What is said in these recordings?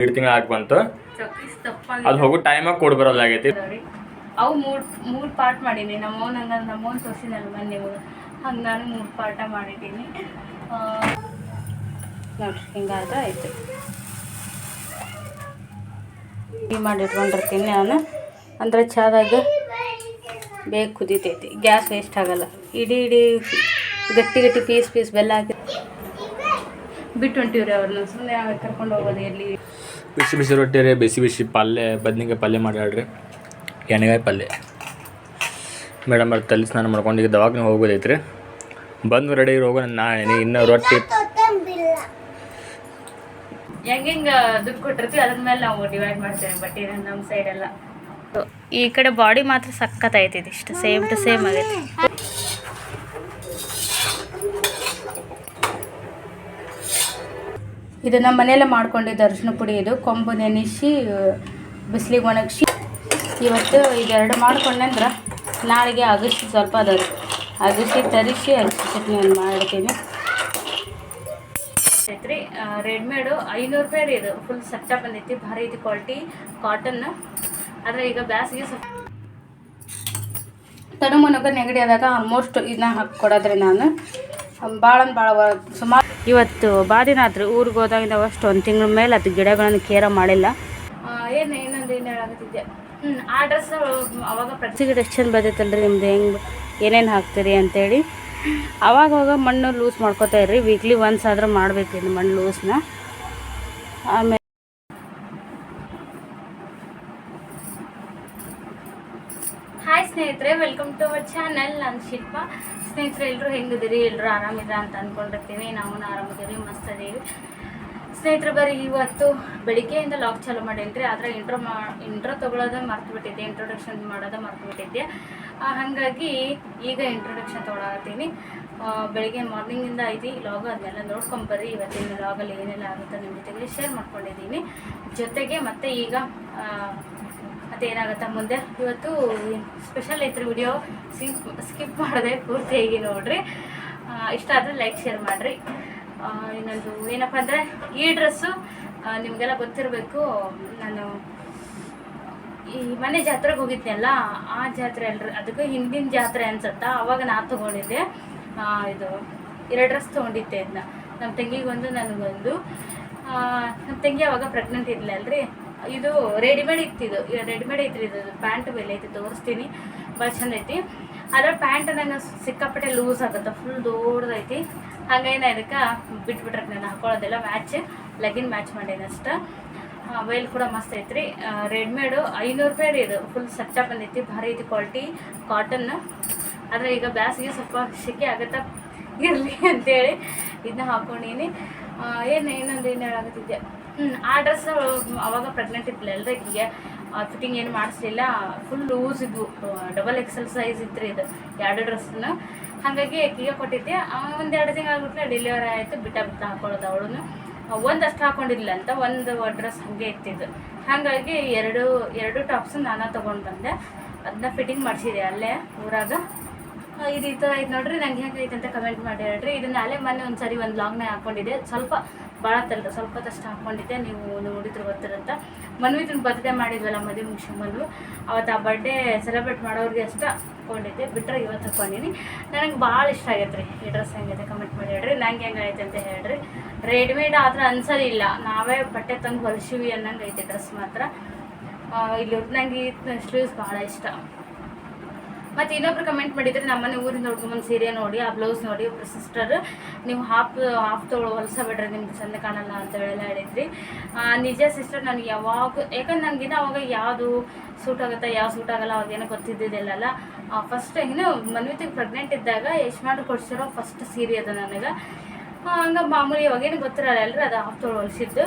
ಎರಡು ತಿಂಗಳು ಆಗಿ ಬಂತು. ತಪ್ಪಾಗಿ ಅದು ಹೋಗೋ ಟೈಮ್ ಕೊಡ್ ಬರೋದಾಗೈತಿ ಅವು ಮೂರು ಮೂರು ಪಾರ್ಟ್ ಮಾಡೀನಿ. ನಮ್ಮವ್ನ ಹಂಗಂದ್ರೆ ನಮ್ಮವ್ನ ತೋರಿಸಿನಲ್ಲ ಮೊನ್ನೆ ನಿಮಗೆ. ಹಂಗೆ ನಾನು ಮೂರು ಪಾರ್ಟ ಮಾಡಿದ್ದೀನಿ. ಆ, ನೋಡ್ರಿ ಹಿಂಗಾದ್ರೆ ಆಯ್ತು. ಟೀ ಮಾಡಿ ಇಟ್ಕೊಂಡಿರ್ತೀನಿ ನಾನು. ಅಂದ್ರೆ ಚಾದಾಗ ಬೇಗ ಕುದೀತೈತಿ. ಗ್ಯಾಸ್ ವೇಸ್ಟ್ ಆಗಲ್ಲ. ಇಡೀ ಇಡೀ ಗಟ್ಟಿ ಗಟ್ಟಿ ಪೀಸ್ ಪೀಸ್ ಬೆಲ್ಲ ಹಾಕಿ. ಬಿಟ್ಟು ಹೊಂಟಿವ್ರಿ ಅವ್ರನ್ನ ಸುಮ್ಮನೆ ಕರ್ಕೊಂಡು ಹೋಗೋದು ಎಲ್ಲಿ? ಬಿಸಿ ಬಿಸಿ ರೊಟ್ಟಿ ರೀ ಬಿಸಿ ಬಿಸಿ ಪಲ್ಯ ಬದ್ನಿಕಾಯಿ ಪಲ್ಯ ಮಾಡ್ಯಾಡ್ರಿ ಎಣ್ಣೆಗಾಯಿ ಪಲ್ಯ. ಮೇಡಮ್ ಅವ್ರು ತಲೆ ಸ್ನಾನ ಮಾಡ್ಕೊಂಡು ಈಗ ದವಾಖಾನೆ ಹೋಗೋದೈತ್ರಿ. ಬಂದು ರೆಡಿ ಹೋಗೋ ನಾಳೆ ಇನ್ನೂ ರೊಟ್ಟಿ. ಹೆಂಗೆ ದುಡ್ಡು ಕೊಟ್ಟಿರ್ತೀವಿ ಅದ್ರ ಮೇಲೆ ನಾವು ಡಿವೈಡ್ ಮಾಡ್ತೇವೆ ಬಟ್ ನಮ್ಮ ಸೈಡ್ ಎಲ್ಲ. ಈ ಕಡೆ ಬಾಡಿ ಮಾತ್ರ ಸಖತ್ ಆಯ್ತಿದೆ ಇಷ್ಟು ಸೇಮ್ ಟು ಸೇಮ್ ಆಗೈತಿ. ಇದು ನಮ್ಮ ಮನೆಯಲ್ಲೇ ಮಾಡ್ಕೊಂಡಿದ್ದು ಅರ್ಶಿನ ಪುಡಿ ಇದು. ಕೊಂಬು ನೆನೆಸಿ ಬಿಸಿಲಿಗೆ ಒಣಗಿಸಿ. ಇವತ್ತು ಇದೆರಡು ಮಾಡ್ಕೊಂಡ್ರೆ ನಾಳೆಗೆ ಅಗಸಿ ಸ್ವಲ್ಪ ಅದಾವೆ ಅಗಸಿ ತರಿಸಿ ಅಗಸಿ ಚಟ್ನಿ ಒಂದು ಮಾಡ್ತೀನಿ. ಐತ್ರಿ ರೆಡಿಮೇಡು ಐನೂರು ರೂಪಾಯಿ ರೀ ಇದು. ಫುಲ್ ಸಟ್ಟ ಬಂದೈತಿ ಭಾರಿ ಐತಿ ಕ್ವಾಲಿಟಿ ಕಾಟನ್ ಆದರೆ ಈಗ ಬ್ಯಾಸಿಗೆ ಸ್ವಲ್ಪ ತನು ಮನಗ ನೆಗಡಿ ಆದಾಗ ಆಲ್ಮೋಸ್ಟ್ ಇದನ್ನ ಹಾಕಿ ಕೊಡೋದ್ರಿ ನಾನು. ಭಾಳ ಭಾಳ ಸುಮಾರು ಇವತ್ತು ಬಾದಿನ ಆತ್ರಿ ಊರಿಗೆ ಹೋದಾಗಿಂದ ಅಷ್ಟು ಒಂದು ತಿಂಗಳ ಮೇಲೆ ಅದು ಗಿಡಗಳನ್ನು ಕೇರ ಮಾಡಿಲ್ಲ. ಏನು ಏನಂದ್ರೆ ಏನು ಹೇಳಾಕತ್ತಿದ್ದೆ? ಹ್ಞೂ ಆ ಡ್ರೆಸ್ ಅವಾಗ ಪ್ರತಿ ಗಿಡ ಎಷ್ಟು ಚಂದ ಬರ್ತೈತಲ್ರಿ ನಿಮ್ದು ಹೆಂಗೆ ಏನೇನು ಹಾಕ್ತೀರಿ ಅಂತೇಳಿ. ಅವಾಗ ಅವಾಗ ಮಣ್ಣು ಲೂಸ್ ಮಾಡ್ಕೋತಾ ಇರ್ರಿ. ವೀಕ್ಲಿ ಒನ್ಸ್ ಆದ್ರೆ ಮಾಡ್ಬೇಕು ಮಣ್ಣು ಲೂಸ್ನ ಆಮೇಲೆ ಸ್ನೇಹಿತರೆ ವೆಲ್ಕಮ್ ಟು ಅವರ್ ಚಾನಲ್ ನಾನು ಶಿಲ್ಪ. ಸ್ನೇಹಿತರೆ ಎಲ್ಲರೂ ಹೆಂಗಿದ್ದೀರಿ? ಎಲ್ಲರೂ ಆರಾಮಿದ್ರ ಅಂತ ಅಂದ್ಕೊಂಡಿರ್ತೀವಿ ನಾವು ಆರಾಮಿದ್ದೀವಿ, ಮಸ್ತ್ ಅದೀವಿ. ಸ್ನೇಹಿತರೆ ಬರೀ ಇವತ್ತು ಬೆಳಿಗ್ಗೆಯಿಂದ ಲಾಕ್ ಚಾಲೂ ಮಾಡೇನ್ರಿ ಆದರೆ ಇಂಟ್ರೋ ಮಾ ಇಂಟ್ರೋ ತೊಗೊಳೋದೇ ಮರ್ತು ಬಿಟ್ಟಿದ್ದೆ. ಇಂಟ್ರೊಡಕ್ಷನ್ ಮಾಡೋದೇ ಮರ್ತು ಬಿಟ್ಟಿದ್ದೆ. ಹಾಗಾಗಿ ಈಗ ಇಂಟ್ರೊಡಕ್ಷನ್ ತೊಗೊಳತ್ತೀನಿ ಬೆಳಿಗ್ಗೆ ಮಾರ್ನಿಂಗಿಂದ ಐತಿ ಲಾಗ್ ಅದನ್ನೆಲ್ಲ ನೋಡ್ಕೊಂಬರ್ರಿ ಇವತ್ತಿನ ಲಾಗಲ್ಲಿ ಏನೆಲ್ಲ ಆಗುತ್ತೆ ನಿಮ್ಮ ಜೊತೆಗೆ ಶೇರ್ ಮಾಡ್ಕೊಂಡಿದ್ದೀನಿ. ಜೊತೆಗೆ ಮತ್ತೆ ಈಗ ಮತ್ತೆ ಏನಾಗುತ್ತೆ ಮುಂದೆ? ಇವತ್ತು ಸ್ಪೆಷಲ್ ಐತ್ರಿ ವಿಡಿಯೋ ಸ್ಕಿಪ್ ಮಾಡದೆ ಪೂರ್ತಿಯಾಗಿ ನೋಡ್ರಿ. ಇಷ್ಟ ಆದರೆ ಲೈಕ್ ಶೇರ್ ಮಾಡಿರಿ. ಇನ್ನೊಂದು ಏನಪ್ಪ ಅಂದರೆ, ಈ ಡ್ರೆಸ್ಸು ನಿಮಗೆಲ್ಲ ಗೊತ್ತಿರಬೇಕು, ನಾನು ಈ ಮನೆ ಜಾತ್ರೆಗೆ ಹೋಗಿದ್ನಲ್ಲ, ಆ ಜಾತ್ರೆ ಅಲ್ರಿ, ಅದಕ್ಕೆ ಹಿಂದಿನ ಜಾತ್ರೆ ಅನ್ಸತ್ತ? ಅವಾಗ ನಾ ತೊಗೊಂಡಿದ್ದೆ. ಇದು ಎರಡು ಡ್ರೆಸ್ ತೊಗೊಂಡಿದ್ದೆ ಅದನ್ನ ನಮ್ಮ ತಂಗಿಗೊಂದು, ನನಗೊಂದು. ನಮ್ಮ ತಂಗಿ ಅವಾಗ ಪ್ರೆಗ್ನೆಂಟ್ ಇದ್ಲಲ್ರಿ. ಇದು ರೆಡಿಮೇಡ್ ಇತ್ತಿದು. ರೆಡಿಮೇಡ್ ಐತ್ರಿ, ಇದು ಪ್ಯಾಂಟ್ ಬೆಲೆ ಐತಿ, ತೋರಿಸ್ತೀನಿ. ಭಾಳ ಚಂದ ಐತಿ. ಅದ್ರ ಪ್ಯಾಂಟ್ ನನಗೆ ಸಿಕ್ಕಾಪಟ್ಟೆ ಲೂಸ್ ಆಗುತ್ತೆ ಫುಲ್ ದೊಡ್ಡದೈತಿ. ಹಾಗೇನ ಇದಕ್ಕೆ ಬಿಟ್ಬಿಟ್ರೆ ನಾನು ಹಾಕೊಳ್ಳೋದೆಲ್ಲ ಮ್ಯಾಚ್ ಲೆಗಿನ್ ಮ್ಯಾಚ್ ಮಾಡೇನಿ ಅಷ್ಟ. ವೈಲ್ ಕೂಡ ಮಸ್ತ್ ಐತ್ರಿ. ರೆಡಿಮೇಡು ಐನೂರು ರೂಪಾಯಿ ರೀ ಇದು ಫುಲ್ ಸಚ್ಚ ಬಂದೈತಿ ಭಾರಿ ಐತಿ ಕ್ವಾಲಿಟಿ ಕಾಟನ್ ಆದರೆ ಈಗ ಬ್ಯಾಸಿಗೆ ಸ್ವಲ್ಪ ಸೆಕೆ ಆಗುತ್ತಾ, ಇರಲಿ ಅಂತೇಳಿ. ಇದನ್ನ ಹಾಕೊಂಡೀನಿ. ಏನು ಇನ್ನೊಂದು ಏನು ಹೇಳಾಕತ್ತಿದ್ದೆ ಹ್ಞೂ ಆ ಡ್ರೆಸ್ ಅವಾಗ ಪ್ರೆಗ್ನೆಂಟ್ ಇತ್ತು ಹೀಗೆ ಫಿಟ್ಟಿಂಗ್ ಏನು ಮಾಡಿಸ್ಲಿಲ್ಲ. ಫುಲ್ ಲೂಸ್ ಇದ್ವು. ಡಬಲ್ ಎಕ್ಸೆಲ್ ಸೈಜ್ ಇತ್ತು ಇದು. ಎರಡು ಡ್ರೆಸ್ನ ಹಾಗಾಗಿ ಆಕಿಗೆ ಕೊಟ್ಟಿದ್ದೆ. ಒಂದು ಎರಡು ದಿನ ಆಗ್ಬಿಟ್ರೆ ಡೆಲಿವರಿ ಆಯಿತು. ಬಿಟ್ಟ ಬಿಟ್ಟು ಹಾಕೊಳ್ಳೋದು ಅವಳು ಒಂದಷ್ಟು ಹಾಕೊಂಡಿಲ್ಲ ಅಂತ ಒಂದು ಡ್ರೆಸ್ ಹಾಗೆ ಇತ್ತಿದ್ದು. ಹಾಗಾಗಿ ಎರಡು ಎರಡು ಟಾಪ್ಸ್ ನಾನು ತೊಗೊಂಡು ಬಂದೆ. ಅದನ್ನ ಫಿಟ್ಟಿಂಗ್ ಮಾಡಿಸಿದೆ ಅಲ್ಲೇ, ಊರಾಗ. ಇದು ಈ ಥರ ಐತೆ ನೋಡ್ರಿ, ನಂಗೆ ಹೇಗೈತೆ ಅಂತ ಕಮೆಂಟ್ ಮಾಡಿ ಹೇಳ್ರಿ. ಇದನ್ನ ಅಲ್ಲೇ ಮೊನ್ನೆ ಒಂದು ಸರಿ ಒಂದು ಲಾಂಗ್ನ ಹಾಕ್ಕೊಂಡಿದ್ದೆ ಸ್ವಲ್ಪ ಭಾಳ ತಲ್ಲ ಸ್ವಲ್ಪ ತಷ್ಟು ಹಾಕ್ಕೊಂಡಿದ್ದೆ ನೀವು ನೋಡಿದ್ರೆ ಗೊತ್ತಿರಂತ ಮನ್ವಿತನ ಬರ್ತ್ಡೇ ಮಾಡಿದ್ವಲ್ಲ, ಮದುವೆ ಮುಗಿಸಿ ಮನ್ವು. ಅವತ್ತು ಆ ಬರ್ಡೇ ಸೆಲೆಬ್ರೇಟ್ ಮಾಡೋರಿಗೆ ಅಷ್ಟೇ ಹಾಕ್ಕೊಂಡಿದ್ದೆ ಬಿಟ್ಟರೆ ಇವತ್ತು ಹಾಕ್ಕೊಂಡಿನಿ ನನಗೆ ಭಾಳ ಇಷ್ಟ ಆಗೈತೆ ರೀ ಈ ಡ್ರೆಸ್ ಹೆಂಗೈತೆ ಕಮೆಂಟ್ ಮಾಡಿ ಹೇಳ್ರಿ. ನಂಗೆ ಹೆಂಗೈತೆ ಅಂತ ಹೇಳ್ರಿ. ರೆಡಿಮೇಡ್ ಆದ್ರೆ ಇಲ್ಲ. ನಾವೇ ಬಟ್ಟೆ ತಂದು ಹೊಲಿಸಿವಿ ಅನ್ನಂಗೆ ಐತೆ ಡ್ರೆಸ್ ಮಾತ್ರ. ಇಲ್ಲಿ ನಂಗೆ ಈ ಸ್ಲೀವ್ಸ್ ಭಾಳ ಇಷ್ಟ. ಮತ್ತು ಇನ್ನೊಬ್ರು ಕಮೆಂಟ್ ಮಾಡಿದ್ರೆ ನಮ್ಮನೆ ಊರಿಂದ ಹುಡ್ಕೊಂಬಂದು ಸೀರೆ ನೋಡಿ, ಆ ಬ್ಲೌಸ್ ನೋಡಿ, ಒಬ್ರು ಸಿಸ್ಟರ್ ನೀವು ಹಾಫ್ ಹಾಫ್ ತೊಗೊಳೋ ಹೊಲ್ಸಬೇಡ್ರಿ ನಿಮ್ಗೆ ಚಂದ ಕಾಣಲ್ಲ ಅಂತ ಹೇಳೆಲ್ಲ ಹೇಳಿದ್ರಿ. ನಿಜ ಸಿಸ್ಟರ್ ನನಗೆ ಯಾವಾಗ, ಯಾಕಂದ್ರೆ ನನಗಿನ್ನ ಅವಾಗ ಯಾವುದು ಸೂಟ್ ಆಗುತ್ತೆ, ಯಾವ ಸೂಟ್ ಆಗಲ್ಲ ಅವಾಗೇನೋ ಗೊತ್ತಿದ್ದಿದ್ದಿಲ್ಲಲ್ಲ ಫಸ್ಟ್ ಇನ್ನು ಮನ್ವಿತಿಗೆ ಪ್ರೆಗ್ನೆಂಟ್ ಇದ್ದಾಗ ಎಷ್ಟು ಮಾಡಿ ಕೊಡ್ಸಿರೋ ಫಸ್ಟ್ ಸೀರೆ ಅದು ನನಗೆ. ಹಂಗೆ ಮಾಮೂಲಿ ಇವಾಗೇನು ಗೊತ್ತಿರಲ್ಲ ಅಲ್ರಿ ಅದು ಹಾಫ್ ತೊಳ್ ಹೊಲಿಸಿದ್ದು.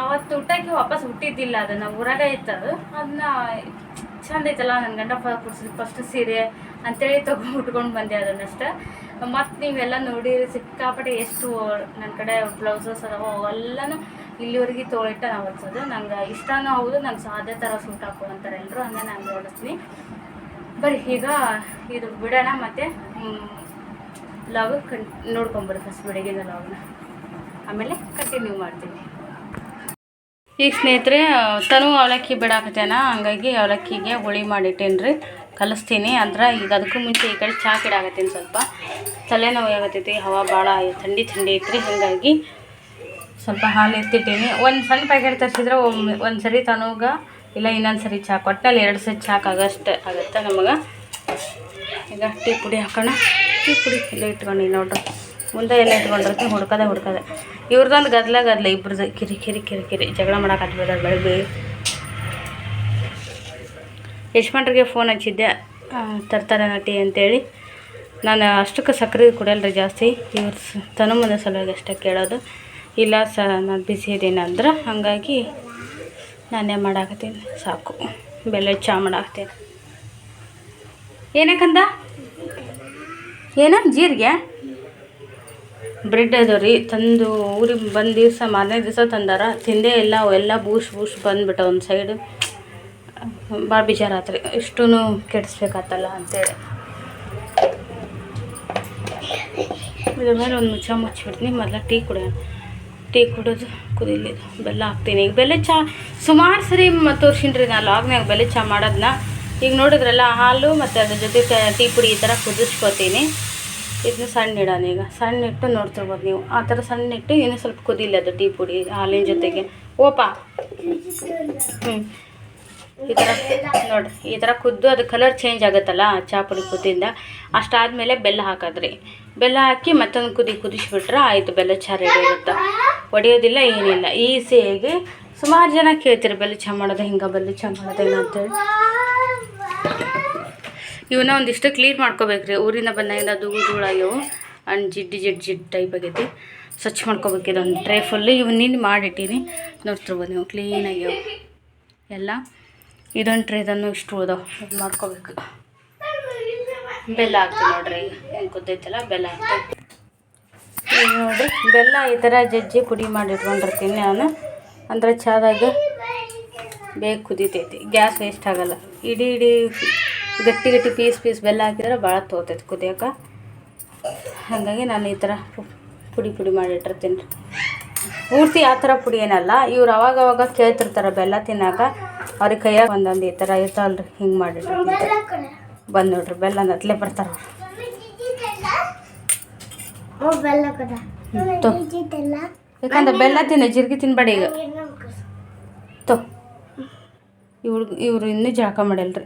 ಅವತ್ತು ಊಟಕ್ಕೆ ವಾಪಸ್ ಹುಟ್ಟಿದ್ದಿಲ್ಲ ಅದನ್ನು, ಊರಾಗ ಇತ್ತದು. ಅದನ್ನ ಚಂದ ಐತಲ್ಲ ನನ್ನ ಗಂಡ ಕೊಡ್ಸಿದ್ ಫಸ್ಟ್ ಸೀರೆ ಅಂತೇಳಿ ತೊಗೊಂಡ್ಬಿಟ್ಕೊಂಡು ಬಂದೆ ಅದನ್ನಷ್ಟೇ. ಮತ್ತು ನೀವೆಲ್ಲ ನೋಡಿ ಸಿಕ್ಕಾಪಟ್ಟೆ ಎಷ್ಟು ನನ್ನ ಕಡೆ ಬ್ಲೌಸಸ್ ಅದಾವ ಅವೆಲ್ಲನೂ ಇಲ್ಲಿವರೆಗೆ ತೊಳಿಟ್ಟ ನಾವು ಹೊಡ್ಸೋದು ನಂಗೆ ಇಷ್ಟನೂ ಹೌದು, ನಂಗೆ ಸಾಧ್ಯ ಥರ ಸೂಟ್ ಹಾಕು ಅಂತಾರೆ ಎಲ್ಲರೂ ಹಂಗೆ ನಾನು ನೋಡಿಸ್ತೀನಿ. ಬರೀ ಈಗ ಇದು ಬಿಡೋಣ ಮತ್ತು ಲವ್ ಕನ್ ನೋಡ್ಕೊಂಬರು ಫಸ್ಟ್ ಬೆಳಗ್ಗಿನ ಲವ್ನ ಆಮೇಲೆ ಕಂಟಿನ್ಯೂ ಮಾಡ್ತೀನಿ. ಈಗ ಸ್ನೇಹಿತರೆ ತನು ಅವಲಕ್ಕಿ ಬಿಡಾಕತ್ತೇನ? ಹಂಗಾಗಿ ಅವಲಕ್ಕಿಗೆ ಹುಳಿ ಮಾಡಿಟ್ಟೇನಿ ರೀ ಕಲಿಸ್ತೀನಿ. ಅಂದ್ರೆ ಈಗ ಅದಕ್ಕೂ ಮುಂಚೆ ಈ ಕಡೆ ಚಹಾ ಕಿಡಾಕತ್ತೀನಿ ಸ್ವಲ್ಪ. ತಲೆನೋವು ಆಗತ್ತೈತಿ, ಹವಾ ಭಾಳ ಥಂಡಿ ಥಂಡಿ ಐತ್ರಿ. ಹಾಗಾಗಿ ಸ್ವಲ್ಪ ಹಾಲು ಎತ್ತಿಟ್ಟೀನಿ. ಒಂದು ಸಣ್ಣ ಪ್ಯಾಕೆಟ್ ತರಿಸಿದ್ರೆ ಒಂದು ಸರಿ ತನೂಗ, ಇಲ್ಲ ಇನ್ನೊಂದು ಸರಿ ಚಹಾ ಕೊಟ್ಟಲ್ಲಿ ಎರಡು ಸರಿ ಚಾಕ್ ಆಗಷ್ಟು ಆಗುತ್ತೆ ನಮಗೆ. ಈಗ ಟೀ ಪುಡಿ ಹಾಕೋಣ. ಟೀ ಪುಡಿ ಎಲ್ಲ ಇಟ್ಕೊಂಡು ನೋಡ್ರಿ. ಮುಂದೆ ಎಲ್ಲ ಇಟ್ಕೊಂಡಿರ್ತೀನಿ ಹುಡ್ಕದೆ ಹುಡ್ಕದೆ. ಇವ್ರದ್ದೊಂದು ಗದ್ಲ ಗದ್ಲ ಇಬ್ರದ್ದು ಕಿರಿ ಕಿರಿ ಕಿರಿ ಕಿರಿ. ಜಗಳ ಮಾಡಕ್ಕೆ ಹತ್ಬೇಡ ಬೆಳಗ್ಗೆ ಯಶ್ಮಂಟ್ರಿಗೆ ಫೋನ್ ಹಚ್ಚಿದ್ದೆ. ತರ್ತಾರೆ ನಟಿ ಅಂತೇಳಿ. ನಾನು ಅಷ್ಟಕ್ಕೆ ಸಕ್ಕರೆ ಕುಡಿಯಲ್ರಿ ಜಾಸ್ತಿ. ಇವ್ರ ತನು ಮುಂದೆ ಸಲುವಾಗಿ ಅಷ್ಟೇ ಕೇಳೋದು. ಇಲ್ಲ ಸ, ನಾನು ಬಿಸಿ ಇದ್ದೀನಿ ಅಂದ್ರೆ. ಹಾಗಾಗಿ ನಾನೇ ಮಾಡಾಕತ್ತೀನಿ? ಸಾಕು. ಬೆಲೆ ಚಾ ಮಾಡಾಕ್ತೀನಿ ಏನಕ್ಕಂದ? ಏನ ಜೀರಿಗೆ? ಬ್ರೆಡ್ ಅದು ರೀ, ತಂದು ಊರಿಗೆ ಬಂದ ದಿವಸ ಮಾರನೇ ದಿವಸ ತಂದಾರ. ತಿಂದೇ ಇಲ್ಲ, ಅವೆಲ್ಲ ಬೂಸ್ ಬೂಸ್ ಬಂದ್ಬಿಟ್ಟ ಒಂದು ಸೈಡು ಭಾಳ ಬೇಜಾರಾತ್ರಿ. ಇಷ್ಟೂ ಕೆಡಿಸ್ಬೇಕಾತಲ್ಲ ಅಂತೇಳಿ. ಇದ್ರ ಮೇಲೆ ಒಂದು ಮುಚ್ಚ ಮುಚ್ಚಿಬಿಡ್ತೀನಿ ಮೊದಲ ಟೀ ಕುಡಿಯೋಣ ಟೀ ಕುಡಿದು ಕುದಿಲಿ. ಬೆಲ್ಲ ಹಾಕ್ತೀನಿ. ಈಗ ಬೆಲ್ಲ ಚಹಾ ಸುಮಾರು ಸರಿ ತೋರ್ಸಿನ್ರಿ ನಾ ಲಾಗ್ನಾಗ ಬೆಲ್ಲ ಚಹಾ ಮಾಡೋದನ್ನ ಈಗ ನೋಡಿದ್ರಲ್ಲ ಹಾಲು ಮತ್ತು ಅದ್ರ ಜೊತೆ ಟೀ ಪುಡಿ ಈ ಥರ ಕುದಿಸ್ಕೊತೀನಿ. ಇದನ್ನ ಸಣ್ಣ ಇಡೋಣ ಈಗ. ಸಣ್ಣ ಇಟ್ಟು ನೋಡ್ತಿರ್ಬೋದು ನೀವು. ಆ ಥರ ಸಣ್ಣ ಇಟ್ಟು ಇನ್ನೂ ಸ್ವಲ್ಪ ಕುದಿಲ್ಲ ಅದು ಟೀ ಪುಡಿ ಹಾಲಿನ ಜೊತೆಗೆ. ಓಪ. ಈ ಥರ ನೋಡಿರಿ. ಈ ಥರ ಕುದ್ದು ಅದು ಕಲರ್ ಚೇಂಜ್ ಆಗುತ್ತಲ್ಲ ಚಹಾ ಪುಡಿ ಕುದ್ದಿಂದ. ಅಷ್ಟಾದಮೇಲೆ ಬೆಲ್ಲ ಹಾಕೋದ್ರಿ. ಬೆಲ್ಲ ಹಾಕಿ ಮತ್ತೊಂದು ಕುದಿ ಕುದಿಸ್ಬಿಟ್ರೆ ಆಯಿತು. ಬೆಲ್ಲ ಚಹಾ ರೆಡಿ ಆಗುತ್ತೆ. ಒಡೆಯೋದಿಲ್ಲ, ಏನಿಲ್ಲ. ಈಸಿಯಾಗಿ ಸುಮಾರು ಜನ ಕೇಳ್ತೀರಿ ಬೆಲ್ಲ ಚಹಾ ಮಾಡೋದು, ಹಿಂಗೆ ಬೆಲ್ಲ ಚಹಾ ಮಾಡೋದು ಏನಂತೇಳಿ. ಇವನ್ನ ಒಂದಿಷ್ಟು ಕ್ಲೀನ್ ಮಾಡ್ಕೋಬೇಕ್ರಿ ಊರಿಂದ ಬಂದಾಗಿಂದ ಧೂಳು ಧೂಳಾಗ್ಯವು ಅಂಡ್ ಜಿಡ್ಡು ಜಿಡ್ ಜಿಡ್ಡು ಟೈಪ್ ಆಗೈತಿ. ಸ್ವಚ್ಛ ಮಾಡ್ಕೋಬೇಕು ಇದೊಂದು ಟ್ರೇ ಫುಲ್ಲು ಇವನ್ನ ಮಾಡಿಟ್ಟೀನಿ. ನೋಡ್ತಿರ್ಬೋದು ನೀವು ಕ್ಲೀನಾಗ್ಯವು ಎಲ್ಲ. ಇದೊಂದು ಟ್ರೇದನ್ನು ಇಷ್ಟು ಉಳ್ದವು ಇದು ಮಾಡ್ಕೋಬೇಕು. ಬೆಲ್ಲ ಹಾಕ್ತೀವಿ ನೋಡ್ರಿ. ಹೆಂಗೆ ಕುದ್ದೈತಲ್ಲ ಬೆಲ್ಲ ಹಾಕ್ತೀವಿ. ಈಗ ನೋಡ್ರಿ. ಬೆಲ್ಲ ಈ ಥರ ಜಜ್ಜಿ ಪುಡಿ ಮಾಡಿ ಇಟ್ಕೊಂಡಿರ್ತೀನಿ ನಾನು. ಅಂದ್ರೆ ಚಾದಾಗ ಬೇಗ ಕುದೀತೈತಿ. ಗ್ಯಾಸ್ ವೇಸ್ಟ್ ಆಗಲ್ಲ. ಇಡೀ ಇಡೀ ಗಟ್ಟಿ ಗಟ್ಟಿ ಪೀಸ್ ಪೀಸ್ ಬೆಲ್ಲ ಹಾಕಿದ್ರೆ ಭಾಳ ತೋತೈತೆ ಕುದಿಯೋಕೆ ಹಾಗಾಗಿ ನಾನು ಈ ಥರ ಪುಡಿ ಪುಡಿ ಮಾಡಿಟ್ಟಿರ್ತೀನಿ ರೀ ಪೂರ್ತಿ ಆ ಥರ ಪುಡಿ ಏನಲ್ಲ ಇವ್ರು ಅವಾಗ ಅವಾಗ ಕೇಳ್ತಿರ್ತಾರೆ ಬೆಲ್ಲ ತಿನ್ನಾಕ ಅವ್ರಿಗೆ ಕೈಯಾಗ ಒಂದೊಂದು ಈ ಥರ ಇರ್ತಾವಲ್ರಿ ಹಿಂಗೆ ಮಾಡಿಟ್ಟಿರ್ತೀನಿ ಬಂದು ನೋಡ್ರಿ ಬೆಲ್ಲ ನತ್ಲೆ ಬರ್ತಾರೆ ತೊ. ಯಾಕಂದ್ರೆ ಬೆಲ್ಲ ತಿನ್ನ ಜಿರ್ಗಿ ತಿನ್ಬೇಡಿ ಈಗ. ತೊ. ಇವ್ರು ಇವ್ರು ಇನ್ನೂ ಜಳಕ ಮಾಡಲ್ರಿ.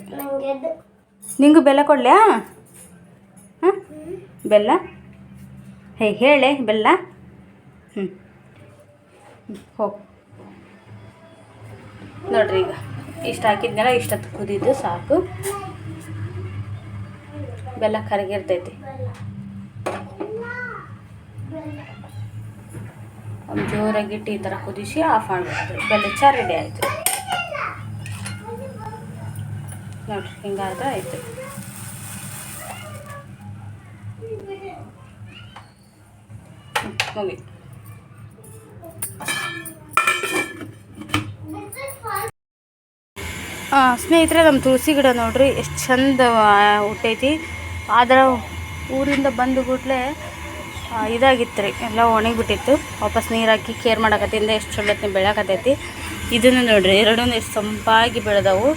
ನಿಂಗೂ ಬೆಲ್ಲ ಕೊಡಲ್ಯಾ ಹಾಂ? ಬೆಲ್ಲ? ಹೇ, ಹೇಳೆ, ಬೆಲ್ಲ. ಹ್ಞೂ ಹೋಗಿ ನೋಡ್ರಿ ಈಗ, ಇಷ್ಟು ಹಾಕಿದ್ನಲ್ಲ, ಇಷ್ಟೊತ್ತು ಕುದಿದ್ದು ಸಾಕು. ಬೆಲ್ಲ ಕರಗಿರ್ತೈತಿ. ಜೋರಾಗಿ ಈ ಥರ ಕುದಿಸಿ ಆಫ್ ಮಾಡಬೇಕು ಬೆಲ್ಲ ಚಾ ರೆಡಿ ಆಯಿತು. ನೋಡ್ರಿ ಹಿಂಗಾದ್ರೆ ಆಯಿತು. ಮುಗಿ ಸ್ನೇಹಿತರೆ, ನಮ್ಮ ತುಳಸಿ ಗಿಡ ನೋಡ್ರಿ, ಎಷ್ಟು ಚಂದ ಹುಟ್ಟೈತಿ. ಆದ್ರೆ ಊರಿಂದ ಬಂದು ಕೂಡಲೇ ಇದಾಗಿತ್ತು ರೀ ಎಲ್ಲ ಒಣಗಿಬಿಟ್ಟಿತ್ತು. ವಾಪಸ್ ನೀರು ಹಾಕಿ ಕೇರ್ ಮಾಡಕತ್ತಿಂದ ಎಷ್ಟು ಚಲೋ ಬೆಳಕತ್ತೈತಿ ಇದನ್ನು ನೋಡ್ರಿ ಎರಡೂ ಎಷ್ಟು ಸಂಪಾಗಿ ಬೆಳೆದವು.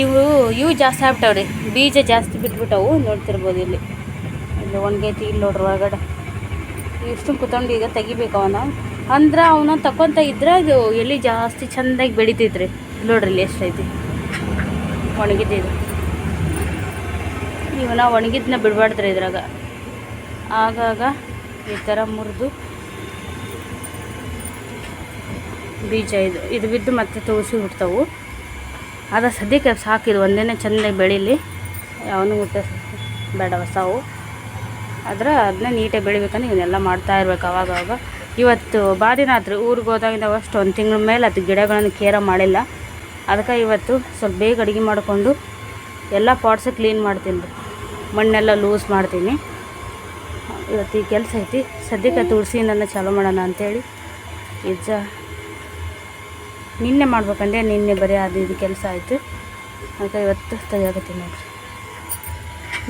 ಇವು ಇವು ಜಾಸ್ತಿ ಆಗ್ಬಿಟ್ಟವ್ರಿ. ಬೀಜ ಜಾಸ್ತಿ ಬಿಟ್ಬಿಟ್ಟವು, ನೋಡ್ತಿರ್ಬೋದು ಇಲ್ಲಿ. ಇಲ್ಲಿ ಒಣಗೈತಿ ಇಲ್ಲಿ ನೋಡ್ರಿ ಒಳಗಡೆ. ಇಷ್ಟು ಕುತ್ಕೊಂಡು ಈಗ ತೆಗಿಬೇಕು ಅವನ. ಅಂದ್ರೆ ಅವನ ತಕ್ಕೊಂತ ಇದ್ರೆ ಅದು ಎಲ್ಲಿ ಜಾಸ್ತಿ ಚೆಂದಾಗಿ ಬೆಳಿತೈತ್ರಿ. ನೋಡ್ರಿ ಇಲ್ಲಿ ಎಷ್ಟೈತಿ. ಒಣಗಿದ್ದಿದ್ದು ಇವನ ಒಣಗಿದ್ನ ಬಿಡಬಾರ್ದ್ರಿ ಇದ್ರಾಗ. ಆಗಾಗ ಈ ಥರ ಮುರಿದು ಬೀಜ ಇದು ಇದು ಬಿದ್ದು ಮತ್ತೆ ತುಳಸಿ ಹುಡ್ತಾವು ಅದ ಸದ್ಯಕ್ಕೆ ಸಾಕಿದು ಒಂದೇ ಚೆಂದಾಗಿ ಬೆಳೀಲಿ. ಯಾವನು ಮುಟ್ಟ ಬೇಡ ಹೊಸವು ಆದ್ರೆ ಅದನ್ನ ನೀಟಾಗಿ ಬೆಳಿಬೇಕಂದ್ರೆ ಇವನ್ನೆಲ್ಲ ಮಾಡ್ತಾ ಇರ್ಬೇಕು ಅವಾಗವಾಗ ಅವಾಗ. ಇವತ್ತು ಬಾದಿನ ಆತ್ರಿ ಊರಿಗೆ ಹೋದಾಗಿಂದ ಅಷ್ಟು ಒಂದು ತಿಂಗಳ ಮೇಲೆ ಅದು ಗಿಡಗಳನ್ನು ಕೇರ ಮಾಡಿಲ್ಲ. ಅದಕ್ಕೆ ಇವತ್ತು ಸ್ವಲ್ಪ ಬೇಗ ಅಡುಗೆ ಮಾಡಿಕೊಂಡು ಎಲ್ಲ ಪಾಟ್ಸ್ ಕ್ಲೀನ್ ಮಾಡ್ತೀನಿ ರೀ. ಮಣ್ಣೆಲ್ಲ ಲೂಸ್ ಮಾಡ್ತೀನಿ. ಇವತ್ತು ಈ ಕೆಲಸ ಐತಿ. ಸದ್ಯಕ್ಕೆ ತುಳಸಿಯಿಂದ ಚಾಲೂ ಮಾಡೋಣ ಅಂಥೇಳಿ ನಿಜ ನಿನ್ನೆ ಮಾಡ್ಬೇಕಂದ್ರೆ ನಿನ್ನೆ ಬರೀ ಅದು ಇದು ಕೆಲಸ ಆಯಿತು. ಅದಕ್ಕೆ ಇವತ್ತು ತೆಗಿಯಾಕತ್ತೀನಿ ನೋಡ್ರಿ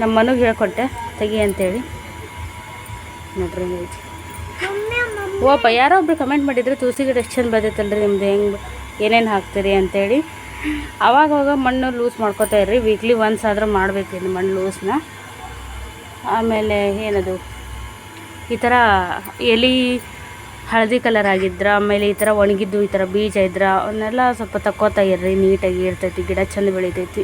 ನಮ್ಮ ಮನೆಗೆ ಹೇಳ್ಕೊಟ್ಟೆ, ತೆಗಿ ಅಂತೇಳಿ. ನೋಡ್ರಿ ಹೇಳಿ ಓಪ, ಯಾರೋ ಒಬ್ರು ಕಮೆಂಟ್ ಮಾಡಿದ್ರು ತುಳಸಿ ಗಿಡ ಎಷ್ಟು ಚಂದ ಬರ್ತೈತಲ್ರಿ ನಿಮ್ದು, ಹೆಂಗೆ ಏನೇನು ಹಾಕ್ತೀರಿ ಅಂತೇಳಿ. ಅವಾಗವಾಗ ಅವಾಗ ಮಣ್ಣು ಲೂಸ್ ಮಾಡ್ಕೋತಾ ಇರ್ರಿ ವೀಕ್ಲಿ ಒನ್ಸ್ ಆದರೂ ಮಾಡಬೇಕು ಇದು ಮಣ್ಣು ಲೂಸ್ನ ಆಮೇಲೆ ಏನದು, ಈ ಥರ ಎಲೆ ಹಳದಿ ಕಲರ್ ಆಗಿದ್ರೆ, ಆಮೇಲೆ ಈ ಥರ ಒಣಗಿದ್ದು, ಈ ಥರ ಬೀಜ ಇದ್ರೆ, ಅವನ್ನೆಲ್ಲ ಸ್ವಲ್ಪ ತಕ್ಕೋತಾ ಇರ್ರಿ, ನೀಟಾಗಿ ಇರ್ತೈತಿ, ಗಿಡ ಚಂದ ಬೆಳಿತೈತಿ.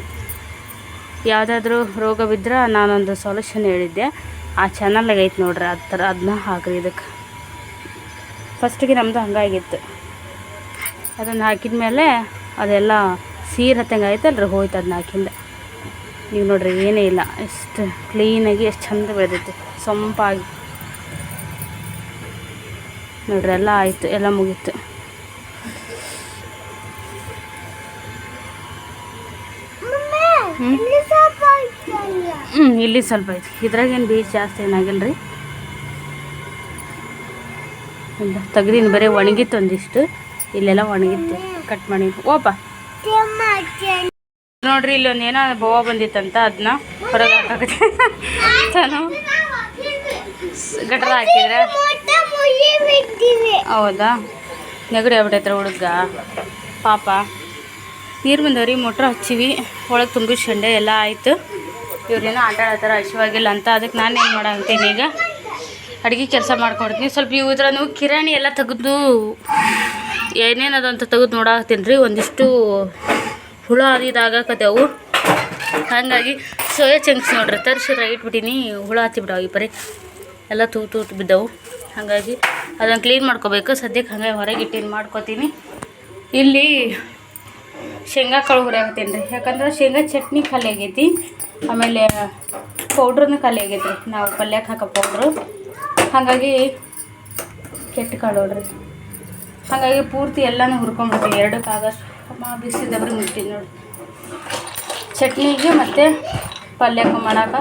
ಯಾವುದಾದ್ರೂ ರೋಗ ಬಿದ್ದರೆ ನಾನೊಂದು ಸೊಲ್ಯೂಷನ್ ಹೇಳಿದ್ದೆ. ಆ ಐತೆ ನೋಡ್ರಿ, ಆ ಥರ ಅದನ್ನ ಹಾಕ್ರಿ ಇದಕ್ಕೆ ಫಸ್ಟಿಗೆ ನಮ್ಮದು ಹಂಗಾಗಿತ್ತು ಅದನ್ನು ಹಾಕಿದ ಮೇಲೆ ಅದೆಲ್ಲ ಸೀರ್ ಹತ್ತಂಗೆ ಆಯ್ತಲ್ರಿ, ಹೋಯ್ತು ಅದನ್ನ ಹಾಕಿಂದ. ಈಗ ನೋಡ್ರಿ, ಏನೇ ಇಲ್ಲ, ಎಷ್ಟು ಕ್ಲೀನಾಗಿ ಎಷ್ಟು ಚಂದ ಬೆಳೆದೈತಿ. ಸೊಂಪಾಗಿ. ನೋಡ್ರಿ, ಎಲ್ಲ ಆಯಿತು, ಎಲ್ಲ ಮುಗೀತು. ಹ್ಞೂ ಇಲ್ಲಿ ಸ್ವಲ್ಪ ಆಯ್ತು. ಇದ್ರಾಗೇನು ಬೀಜ ಜಾಸ್ತಿ ಏನಾಗಿಲ್ಲ ರೀ ಇಲ್ಲ, ತೆಗ್ದಿನ ಬರೀ ಒಣಗಿತ್ತು ಒಂದಿಷ್ಟು. ಇಲ್ಲೆಲ್ಲ ಒಣಗಿತ್ತು, ಕಟ್ ಮಾಡಿ. ಓಪ. ನೋಡ್ರಿ ಇಲ್ಲಿ ಒಂದು ಏನೋ ಬೋವ ಬಂದಿತ್ತಂತ ಅದನ್ನ ಹೊರಗೆ ಹಾಕಕ್ಕೆ. ತಾನು ಗಟ್ರ ಹಾಕಿದ್ರೆ. ಹೌದಾ? ನೆಗಡಿ ಆಗ್ಬಿಟ್ಟೈತ್ರ ಹುಡುಗ. ಪಾಪ. ನೀರು ಬಂದವ್ರಿ, ಮೋಟ್ರ್ ಹಚ್ಚಿವಿ. ಒಳಗೆ ತುಂಬಿ ಶಂಡೆ ಎಲ್ಲ ಆಯಿತು. ಇವ್ರೇನೋ ಆಟ ಆಡ್ತಾರ, ಹಸಿವಾಗಿಲ್ಲ ಅಂತ. ಅದಕ್ಕೆ ನಾನು ಏನು ಮಾಡಂತೀನಿ ಈಗ? ಅಡುಗೆ ಕೆಲಸ ಮಾಡ್ಕೊಡ್ತೀನಿ. ಸ್ವಲ್ಪ ಇದ್ರನು ಕಿರಾಣಿ ಎಲ್ಲ ತೆಗೆದು ಏನೇನದ ಅಂತ ತೆಗೆದು ನೋಡಾಕತ್ತೀನಿ ರೀ ಒಂದಿಷ್ಟು ಹುಳ ಅದು ಇದಾಗಕತ್ತೇವು ಹಾಗಾಗಿ ಸೋಯಾ ಚಂಕ್ಸ್ ನೋಡ್ರಿ. ತರಿಸಿದ್ರೆ ಇಟ್ಬಿಟ್ಟಿನಿ ಹುಳ ಈ ಬರೀ ಎಲ್ಲ ತೂತು ತೂತು ಬಿದ್ದವು. ಹಾಗಾಗಿ ಅದನ್ನು ಕ್ಲೀನ್ ಮಾಡ್ಕೋಬೇಕು. ಸದ್ಯಕ್ಕೆ ಹಾಗೆ ಹೊರಗೆ ಇಟ್ಟಿನ ಮಾಡ್ಕೋತೀನಿ. ಇಲ್ಲಿ ಶೇಂಗಾ ಕಾಳು ಹುರಿಯಾಕತ್ತೀನಿ ರೀ ಯಾಕಂದ್ರೆ ಶೇಂಗಾ ಚಟ್ನಿ ಖಾಲಿ ಆಗೈತಿ. ಆಮೇಲೆ ಪೌಡ್ರನ್ನು ಖಾಲಿ ಆಗೈತಿ ರೀ ನಾವು ಪಲ್ಯಕ್ಕೆ ಹಾಕೋ ಪೌಡ್ರು. ಹಾಗಾಗಿ ಕೆಟ್ಟ ಕಾಳು ನೋಡ್ರಿ. ಹಾಗಾಗಿ ಪೂರ್ತಿ ಎಲ್ಲನೂ ಹುರ್ಕೊಂಡ್ಬಿಡ್ತೀನಿ ಎರಡಕ್ಕೆ ಆಗಷ್ಟು ಅಮ್ಮ ಬಿಸಿ ದಬ್ರಿ ಮುಟ್ತೀನಿ ನೋಡಿ ಚಟ್ನಿಗೆ ಮತ್ತು ಪಲ್ಯಕ್ಕೆ ಮಾಡಾಕ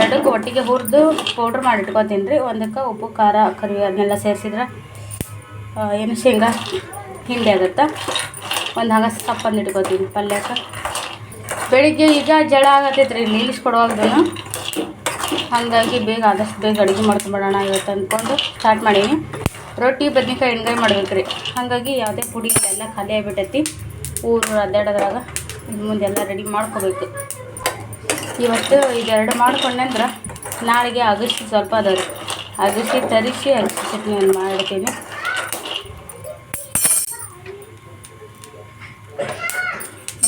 ಎರಡಕ್ಕೆ ಒಟ್ಟಿಗೆ ಹುರಿದು ಪೌಡ್ರ್ ಮಾಡಿ ಇಟ್ಕೊತೀನಿ ರೀ. ಒಂದಕ್ಕೆ ಉಪ್ಪು, ಖಾರ, ಕರಿವಿ ಅದನ್ನೆಲ್ಲ ಸೇರಿಸಿದ್ರೆ ಏನು ಶೇಂಗಾ ಹಿಂಡಿ ಆಗುತ್ತೆ? ಒಂದು ಹಂಗೆ ಸಪ್ಪಂದು ಇಟ್ಕೋತೀನಿ ಪಲ್ಯಕ್ಕೆ ಬೆಳಿಗ್ಗೆ ಈಗ ಜಳ ಆಗತ್ತೈತೆ ರೀ ಕೊಡುವಾಗ್ದೂ ಹಾಗಾಗಿ ಬೇಗ ಆದಷ್ಟು ಬೇಗ ಅಡುಗೆ ಮಾಡ್ಕೊಂಬಿಡೋಣ ಇವತ್ತು ಅಂದ್ಕೊಂಡು ಸ್ಟಾರ್ಟ್ ಮಾಡೀನಿ. ರೊಟ್ಟಿ, ಬದ್ನಿಕಾಯಿ, ಎಣ್ಗಾಯಿ ಮಾಡ್ಬೇಕು ರೀ ಹಾಗಾಗಿ ಯಾವುದೇ ಪುಡಿ ಎಲ್ಲ ಖಾಲಿ ಆಗಿಬಿಟ್ಟೈತಿ ಊರು, ಅಡ್ಡಾಡೋದ್ರಾಗ ಇನ್ನು ಮುಂದೆ ಎಲ್ಲ ರೆಡಿ ಮಾಡ್ಕೋಬೇಕು. ಇವತ್ತು ಇದೆರಡು ಮಾಡ್ಕೊಂಡೆ ಅಂದ್ರೆ ನಾಳೆಗೆ ಅಗಸಿ ಸ್ವಲ್ಪ ಅದರು ರೀ. ಅಗಸಿ ತರಿಸಿ ಅಗಸಿ ಚಟ್ನಿಯನ್ನು ಮಾಡ್ತೀನಿ.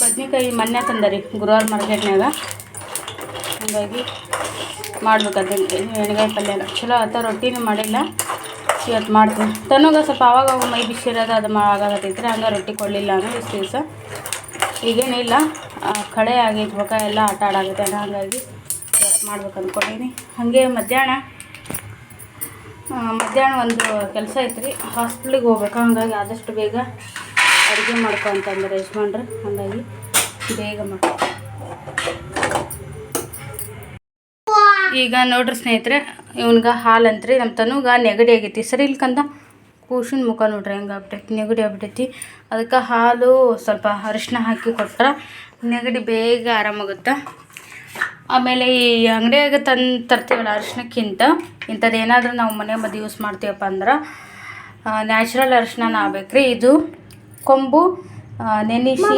ಬದ್ನೆಕಾಯಿ ಮೊನ್ನೆ ತಂದರಿ ಗುರುವಾರ ಮಾರ್ಕೆಟ್ನಾಗ ಹಾಗಾಗಿ ಏನು ಎಣ್ಗಾಯಿ ಪಲ್ಯ ಚಲೋ ಆತ, ರೊಟ್ಟಿನೂ ಮಾಡಿಲ್ಲ. ಇವತ್ತು ಮಾಡ್ತೀನಿ. ತನಗ ಸ್ವಲ್ಪ ಅವಾಗ ಮೈ ಬಿಸಿ ಇರೋದು ಅದು ಮಾ ಆಗಾಕತ್ತೈತ್ರಿ. ಹಂಗೆ ರೊಟ್ಟಿ ಕೊಡಲಿಲ್ಲ ಅಂದ್ರೆ ಇಷ್ಟು ದಿವಸ. ಈಗೇನಿಲ್ಲ ಕಳೆ ಆಗಿ ಮುಖ ಎಲ್ಲ ಆಟ ಆಡಾಗುತ್ತೆ ಅಲ್ಲ ಹಾಗಾಗಿ ಮಾಡ್ಬೇಕು ಅಂದ್ಕೊಂಡೀನಿ ಹಾಗೆ ಮಧ್ಯಾಹ್ನ ಮಧ್ಯಾಹ್ನ ಒಂದು ಕೆಲಸ ಐತ್ರಿ ಹಾಸ್ಪಿಟ್ಲಿಗೆ ಹೋಗ್ಬೇಕು? ಹಾಗಾಗಿ ಆದಷ್ಟು ಬೇಗ ಅಡುಗೆ ಮಾಡ್ಕೊ ಅಂತಂದ್ರೆ ಯಜಮಾನ್ರು, ಹಾಗಾಗಿ ಬೇಗ ಮಾಡ್ಕೊ. ಈಗ ನೋಡ್ರಿ ಸ್ನೇಹಿತರೆ, ಇವ್ನ್ಗೆ ಹಾಲು ಅಂತ್ರಿ ನಮ್ಮ ತನುಗ ನೆಗಡಿ ಆಗೈತಿ. ಸರಿ ಇಲ್ಕಂದ? ಕೂಸಿನ ಮುಖ ನೋಡ್ರಿ ಹೆಂಗೆ ಆಗ್ಬಿಟ್ಟೈತಿ ನೆಗಡಿ ಆಗ್ಬಿಟ್ಟೈತಿ ಅದಕ್ಕೆ ಹಾಲು ಸ್ವಲ್ಪ ಅರಿಶಿನ ಹಾಕಿ ಕೊಟ್ರೆ ನೆಗಡಿ ಬೇಗ ಆರಾಮಾಗುತ್ತೆ ಆಮೇಲೆ ಈ ಅಂಗಡಿಯಾಗ ತಂದು ತರ್ತೀವಲ್ಲ ಅರಿಶಿನಕ್ಕಿಂತ ಇಂಥದ್ದು ಏನಾದರೂ ನಾವು ಮನೆ ಮದ್ದು ಯೂಸ್ ಮಾಡ್ತೀವಪ್ಪ ಅಂದ್ರೆ ನ್ಯಾಚುರಲ್ ಅರಿಶಿನ ಆಗ್ಬೇಕ್ರಿ. ಇದು ಕೊಂಬು ನೆನೆಸಿ.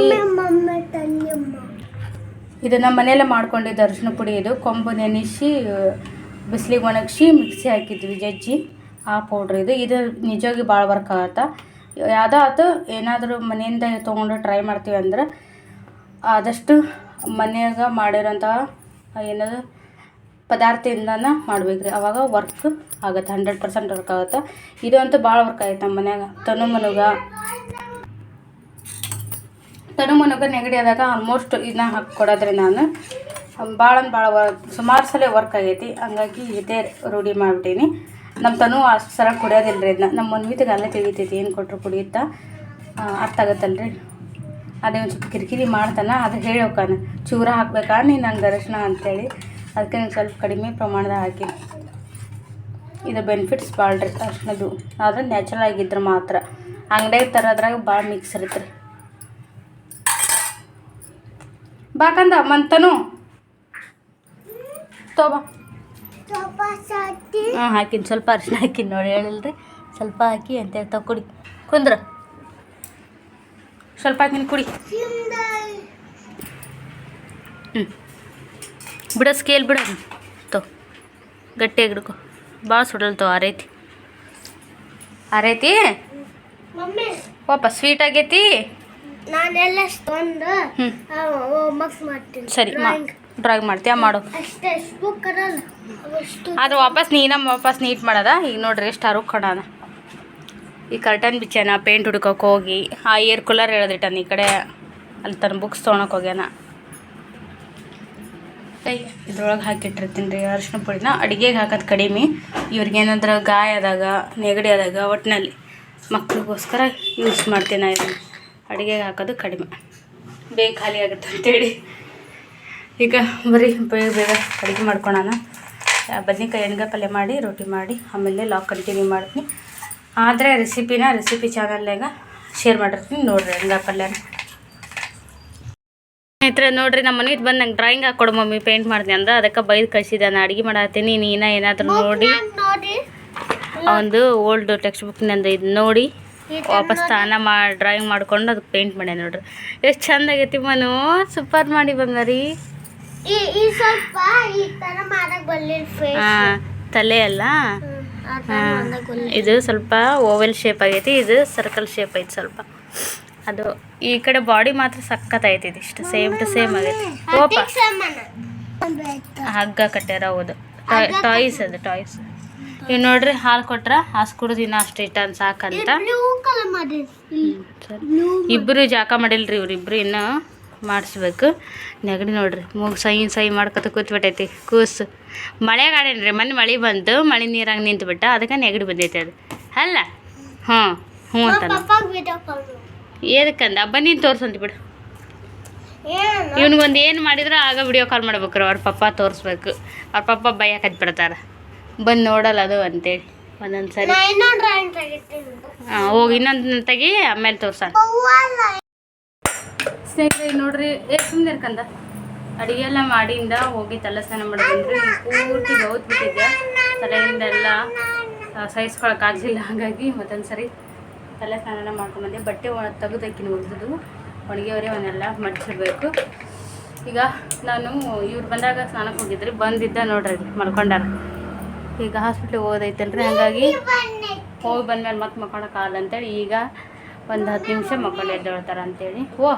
ಇದನ್ನು ಮನೆಯಲ್ಲೇ ಮಾಡ್ಕೊಂಡಿದ್ದು ಅರಿಶಿನ ಪುಡಿ ಇದು. ಕೊಂಬು ನೆನೆಸಿ ಬಿಸಿಲಿಗೆ ಒಣಗಿಸಿ ಮಿಕ್ಸಿ ಹಾಕಿದ್ವಿ ಜಜ್ಜಿ. ಆ ಪೌಡ್ರ್ ಇದು. ಇದು ನಿಜವಾಗಿ ಭಾಳ ವರ್ಕ್ ಆಗತ್ತೆ. ಯಾವುದೋ ಏನಾದರೂ ಮನೆಯಿಂದ ತೊಗೊಂಡು ಟ್ರೈ ಮಾಡ್ತೀವಿ ಅಂದ್ರೆ ಆದಷ್ಟು ಮನೆಯಾಗ ಮಾಡಿರೋಂಥ ಏನದು ಪದಾರ್ಥದಿಂದನೇ ಮಾಡ್ಬೇಕು ರೀ ಅವಾಗ ವರ್ಕ್ ಆಗುತ್ತೆ. ಹಂಡ್ರೆಡ್ ಪರ್ಸೆಂಟ್ ವರ್ಕ್ ಆಗುತ್ತೆ. ಇದು ಅಂತೂ ಭಾಳ ವರ್ಕ್ ಆಗೈತೆ ನಮ್ಮ ಮನ್ಯಾಗ. ತನು ಮನುಗ. ತನು ಮನುಗ ನೆಗಡಿ ಆದಾಗ ಆಲ್ಮೋಸ್ಟ್ ಇದನ್ನ ಹಾಕಿ ಕೊಡೋದ್ರಿ ನಾನು ಭಾಳ ಭಾಳ ವರ್ಕ್ ಸುಮಾರು ಸಲ ವರ್ಕ್ ಆಗೈತಿ. ಹಂಗಾಗಿ ಇದೇ ರೂಢಿ ಮಾಡಿಬಿಟ್ಟೀನಿ. ನಮ್ಮ ತನು ಅಷ್ಟು ಸರ ಕುಡಿಯೋದಿಲ್ಲ ರೀ ಇದನ್ನ ನಮ್ಮ ಮನ್ವಿತಿಗೆ ಅಲ್ಲೇ ತಿಳಿತೈತಿ ಏನು ಕೊಟ್ಟರು ಕುಡಿಯುತ್ತಾ? ಅರ್ಥ ಆಗುತ್ತಲ್ರಿ? ಅದೇ ಒಂದು ಸ್ವಲ್ಪ ಕಿರಿಕಿರಿ ಮಾಡ್ತಾನೆ, ಅದು ಹೇಳಿ ಹೋಗಾನ ಚೂರ ಹಾಕ್ಬೇಕಾ? ನೀನು ನಂಗೆ ದರ್ಶನ ಅಂತೇಳಿ. ಅದಕ್ಕೆ ನಾನು ಸ್ವಲ್ಪ ಕಡಿಮೆ ಪ್ರಮಾಣದಾಗ ಹಾಕಿ. ಇದು ಬೆನಿಫಿಟ್ಸ್ ಭಾಳ ರೀ ಅರ್ಶಿನದು ಆದರೆ ನ್ಯಾಚುರಲ್ ಆಗಿದ್ರೆ ಮಾತ್ರ. ಅಂಗಡಿಯಾಗ ತರೋದ್ರಾಗ ಭಾಳ ಮಿಕ್ಸ್ ಇರುತ್ತೆ ರೀ ಬಾಕಂದ ಮಂತನು ತೋಬಾ ಹಾಂ ಹಾಕಿನ್ ಸ್ವಲ್ಪ ಅರಿಶಿನ ಹಾಕಿನಿ ನೋಡಿ ಹೇಳಿಲ್ರಿ. ಸ್ವಲ್ಪ ಹಾಕಿ ಅಂತ ಹೇಳ್ತಾ ಕುಡಿ. ಕುಂದ್ರ. ಸ್ವಲ್ಪ ಹಾಕಿನಿ ಕುಡಿ. ಹ್ಞೂ ಬಿಡ ಸ್ಕೇಲ್ ಬಿಡ ತೋ. ಗಟ್ಟಿಯಾಗಿ ಹಿಡ್ಕೊ. ಭಾಳ ಸುಡಲ್ತೋ ಆರೈತಿ ಆರೈತಿ ಮಮ್ಮಿ. ಪಾಪ ಸ್ವೀಟ್ ಆಗೈತಿ? ನಾನೆಲ್ಲ ಹ್ಞೂ ಮಾಡ್ತೀನಿ. ಸರಿ ಡ್ರಾಯಿಂಗ್ ಮಾಡ್ತೀಯ? ಮಾಡು. ಅಷ್ಟೇ ಬುಕ್ ಆದ್ರೆ ವಾಪಸ್ ನೀನ ವಾಪಸ್ ನೀಟ್ ಮಾಡೋದ? ಈಗ ನೋಡ್ರಿ ಎಷ್ಟು ಅರುಕ್ ಕೊಡೋಣ ಈ ಕರ್ಟನ್ ಬಿಚ್ಚಾನ ಪೇಂಟ್ ಹುಡ್ಕೋಕೆ ಹೋಗಿ. ಆ ಏರ್ ಕೂಲರ್ ಎಳೆದಿಟ್ಟಾನ ಈ ಕಡೆ. ಅಲ್ಲಿ ತನ್ನ ಬುಕ್ಸ್ ತೊಗೊಳಕ್ಕೆ ಹೋಗ್ಯಾನ. ಇದ್ರೊಳಗೆ ಹಾಕಿಟ್ಟಿರ್ತೀನಿ ರೀ ಅರಿಶಿನ ಪುಡಿನ. ಅಡುಗೆಗೆ ಹಾಕೋದು ಕಡಿಮೆ. ಇವ್ರಿಗೇನಾದ್ರೂ ಗಾಯ ಆದಾಗ, ನೆಗಡಿ ಆದಾಗ ಒಟ್ಟಿನಲ್ಲಿ ಮಕ್ಳಿಗೋಸ್ಕರ ಯೂಸ್ ಮಾಡ್ತೀನಿ ನಾ ಇದನ್ನು ಅಡುಗೆಗೆ ಹಾಕೋದು ಕಡಿಮೆ. ಬೇಗ ಖಾಲಿ ಆಗುತ್ತೆ ಅಂತೇಳಿ ಈಗ ಬರೀ ಬೇಗ ಬೇಗ ಅಡುಗೆ ಮಾಡ್ಕೊಳೋಣ. ಬದ್ನೆಕಾಯಿ ಎಣ್ಗಾಯಿ ಪಲ್ಯ ಮಾಡಿ ರೊಟ್ಟಿ ಮಾಡಿ ಆಮೇಲೆ ಲಾಕ್ ಕಂಟಿನ್ಯೂ ಮಾಡ್ತೀನಿ. ಆದರೆ ರೆಸಿಪಿನ ರೆಸಿಪಿ ಚಾನಲ್ನಾಗ ಶೇರ್ ಮಾಡಿರ್ತೀನಿ ನೋಡಿರಿ ಎಣ್ಗಾಯಿ ಪಲ್ಯನ. ಸ್ನೇಹಿತರೆ ನೋಡ್ರಿ ನಮ್ಮ ಮನೆಗೆ ಬಂದು ನಂಗೆ ಡ್ರಾಯಿಂಗ್ ಹಾಕೊಡು ಮಮ್ಮಿ ಪೇಂಟ್ ಮಾಡ್ತೀನಿ ಅಂದ. ಅದಕ್ಕೆ ಬೈದು ಕಳಿಸಿದ್ದೆ ನಾನು ಅಡುಗೆ ಮಾಡತ್ತೀನಿ ನೀನ ಏನಾದರೂ ನೋಡಿ. ಒಂದು ಓಲ್ಡ್ ಟೆಕ್ಸ್ಟ್ ಬುಕ್ನಿಂದ ಇದು ನೋಡಿ. ವಾಪಸ್ ಸ್ನಾನ ಮಾಡಿ ಡ್ರಾಯಿಂಗ್ ಮಾಡ್ಕೊಂಡು ಅದಕ್ಕೆ ಪೇಂಟ್ ಮಾಡ್ಯ ನೋಡ್ರಿ. ಎಷ್ಟು ಚಂದ ಆಗೈತಿ ಮನು. ಸೂಪರ್ ಮಾಡಿ ಬಂಗಾರಿ. ಈ ಈ ಸ್ವಲ್ಪ ಈ ತರ ಮಾಡಕ್ ಬರ್ಲಿಲ್ಲ ಫೇಸ್ ಹಾಂ ತಲೆ ಅಲ್ಲ? ಇದು ಸ್ವಲ್ಪ ಓವೆಲ್ ಶೇಪ್ ಆಗೈತಿ ಇದು ಸರ್ಕಲ್ ಶೇಪ್ ಐತಿ ಸ್ವಲ್ಪ. ಅದು ಈ ಕಡೆ ಬಾಡಿ ಮಾತ್ರ ಸಖತ್ ಐತಿ ಇದಿಷ್ಟು ಸೇಮ್ ಟು ಸೇಮ್ ಆಗೈತಿ. ಓಪ. ಹಗ್ಗ ಕಟ್ಟ್ಯಾರ ಹೌದು. ಟಾಯ್ಸ್ ಅದು ಟಾಯ್ಸ್ ಇವ್ ನೋಡ್ರಿ ಹಾಲು ಕೊಟ್ರ ಹಾಸ್ ಕುಡ್ದು ಇನ್ನೂ ಅಷ್ಟು ಇಟ್ಟ ಸಾಕಂತ. ಇಬ್ರು ಇಬ್ಬರು ಜಾಕ ಮಾಡಿಲ್ರಿ ಇವ್ರಿಬ್ರು ಇನ್ನೂ. ಮಾಡಿಸ್ಬೇಕು. ನೆಗಡಿ ನೋಡ್ರಿ ಮೂಗು ಸೈ ಸೈ ಮಾಡ್ಕೊತ ಕೂತ್ಬಿಟ್ಟೈತಿ ಕೂಸು. ಮಳೆಗೆ ರೀ ಮನೆ ಮಳೆ ಬಂತು ಮಳೆ ನೀರಾಗ ನಿಂತ್ಬಿಟ್ಟ ಅದಕ್ಕೆ ನೆಗಡಿ ಬಂದೈತೆ ಅದು. ಅಲ್ಲ? ಹ್ಞೂ ಹ್ಞೂ ಅಂತ ಏದಕ್ಕಂದ ಹಬ್ಬ ನೀನು ತೋರ್ಸಂತ ಬಿಡು. ಇವನಿಗೊಂದು ಏನು ಮಾಡಿದ್ರೆ ಆಗ ವಿಡಿಯೋ ಕಾಲ್ ಮಾಡ್ಬೇಕ್ರಿ ಅವ್ರ ಪಪ್ಪ ತೋರಿಸ್ಬೇಕು. ಅವ್ರ ಪಪ್ಪ ಭಯ ಬಿಡ್ತಾರೆ ಬಂದು ನೋಡಲ್ಲ ಅದು ಅಂತೇಳಿ. ಒಂದೊಂದು ಸರಿ ಹಾಂ ಹೋಗಿ ಇನ್ನೊಂದು ತೆಗಿ ಆಮೇಲೆ ತೋರ್ಸಣ ಸ್ನೇಹಿತರೆ ನೋಡ್ರಿ ಏ ಸುಮ್ಮನೆ ಇರ್ಕಂದ. ಅಡಿಗೆ ಎಲ್ಲ ಮಾಡಿಂದ ಹೋಗಿ ತಲೆ ಸ್ನಾನ ಮಾಡಿದ್ರೆ ಪೂರ್ತಿ ಗೌತ್ ಬಿಟ್ಟಿದ್ದೆ ತಲೆಯಿಂದ ಎಲ್ಲ ಸಹಿಸ್ಕೊಳಕ್ ಆಗ್ಲಿಲ್ಲ. ಹಾಗಾಗಿ ಮತ್ತೊಂದು ಸರಿ ತಲೆ ಸ್ನಾನ ಮಾಡ್ಕೊಂಬಂದೆ ಬಟ್ಟೆ ಒಣ ತೆಗೆದಕ್ಕಿನ ಉಳಿದು ಒಣಗಿಯವರೇ ಅವನ್ನೆಲ್ಲ ಮಡ್ಚಿಡ್ಬೇಕು. ಈಗ ನಾನು ಇವ್ರು ಬಂದಾಗ ಸ್ನಾನಕ್ಕೆ ಹೋಗಿದ್ರಿ. ಬಂದಿದ್ದ ನೋಡ್ರಿ ಮಲ್ಕೊಂಡಾರ. ಈಗ ಹಾಸ್ಪಿಟ್ಲಿಗೆ ಹೋಗೋದೈತಲ್ರಿ. ಹಾಗಾಗಿ ಹೋಗಿ ಬಂದ್ಮೇಲೆ ಮತ್ತೆ ಮಕ್ಕೊಳಕ್ಕಾಗಲ್ಲ ಅಂತೇಳಿ ಈಗ ಒಂದು ಹತ್ತು ನಿಮಿಷ ಮಕ್ಕಳು ಎದ್ದೇಳ್ತಾರ ಅಂತೇಳಿ. ಓ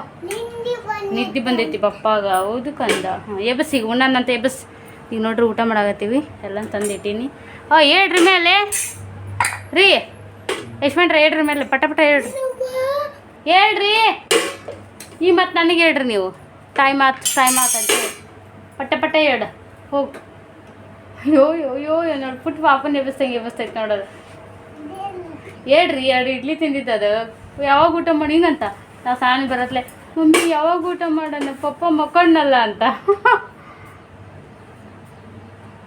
ನಿದ್ದೆ ಬಂದೈತಿ ಪಪ್ಪಾಗ ಹೌದು ಕಂದ. ಹಾಂ ಎಬಸ್ ಈಗ ಉಣ್ಣಂತ ಎಬಸ್ ಈಗ ನೋಡ್ರಿ ಊಟ ಮಾಡಾಕತ್ತೀವಿ. ಎಲ್ಲ ತಂದಿಟ್ಟೀನಿ. ಓ ಹೇಳ್ರಿ ಮೇಲೆ. ರೀ ಯಶ್ವಂಟ್ರ ಹೇಳ್ರಿ ಮೇಲೆ. ಪಟ ಪಟ ಹೇಳ್ರಿ. ಹೇಳ್ರಿ. ಈ ಮತ್ತು ನನಗೆ ಹೇಳ್ರಿ ನೀವು. ತಾಯಿ ಮಾತು ತಾಯಿ ಮಾತು ಅಂತ ಪಟ್ಟ ಪಟ ಹೇಳ. ಹೋಗು. ಅಯ್ಯೋ ಯೋ ಯೋ ಯೋ ನೋಡಿ ಪುಟ್ಟ ಪಾಪನ ಎಬ್ಬಿಸ್ತಂಗೆ ಎಬ್ಬಿಸ್ತೈತೆ ನೋಡೋದು. ಹೇಳ್ರಿ ಎರಡು ಇಡ್ಲಿ ತಿಂದಿದ್ದದು. ಯಾವಾಗ ಊಟ ಮಾಡಿ ಹಿಂಗಂತ? ನಾವು ಸಾಣಿ ಬರತ್ಲೆ, ಮಮ್ಮಿ, ಯಾವಾಗ ಊಟ ಮಾಡೋಣ ಪಪ್ಪ ಮಕ್ಕೊಂಡಲ್ಲ ಅಂತ.